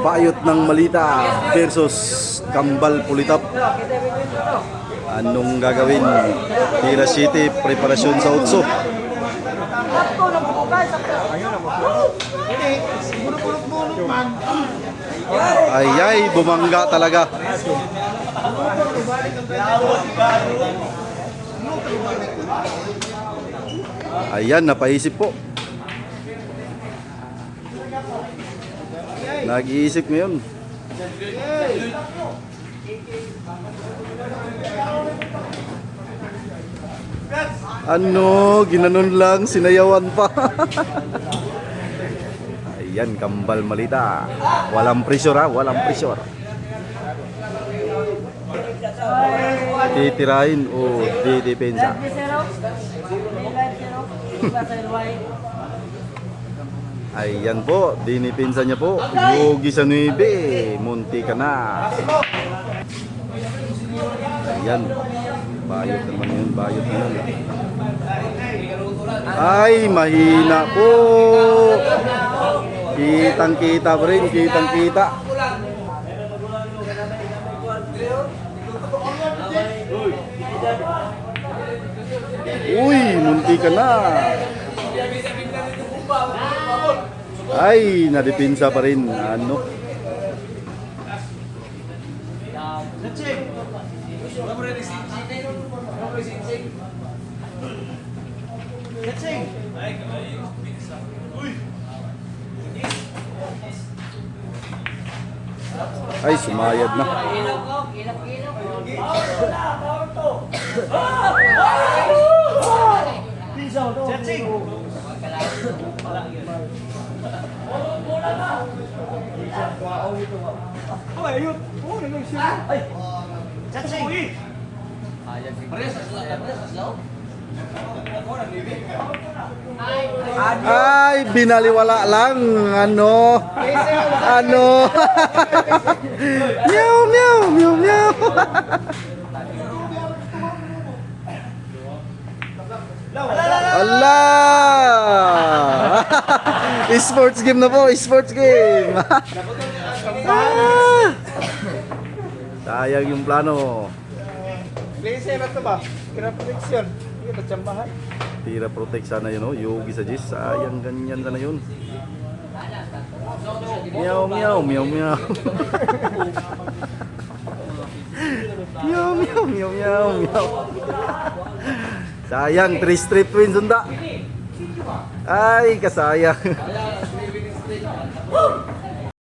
Bayot ng Malita versus Kambal Pulitap. Anong gagawin? Tira City, preparasyon sa utso. Ay ay, bumangga talaga. Ayan, napaisip po. Nag-iisip ngayon. Ano, ginanon lang, sinayawan pa. Ayan, kambal malita. Walang pressure ha, walang pressure. Titirahin o didepensa. Ayan po, dinipinsa niya po. Yogi sa 9, munti ka na. Ayan. Bayot naman yun, bayot na. Ay, mahina po. Kitang kita pa rin, kitang kita. Uy, munti ka na. Ay, nadipinsa pa rin. Ano? Ay, sumayad na. Ay, binaliwala lang. Ano? Ano? meow, meow, meow, meow. Ala! sports game na po, sports game. Ah! Sayang yung plano. Lise na to ba? Kira protection. Hindi ba tsambahan? Tira protect sana yun, oh. Yogi sa Jis. Sayang ganyan sana yun. Meow, meow, meow, meow. meow, meow, meow, meow, meow. Sayang, 3 strip wins sunda. Ay, kasayang.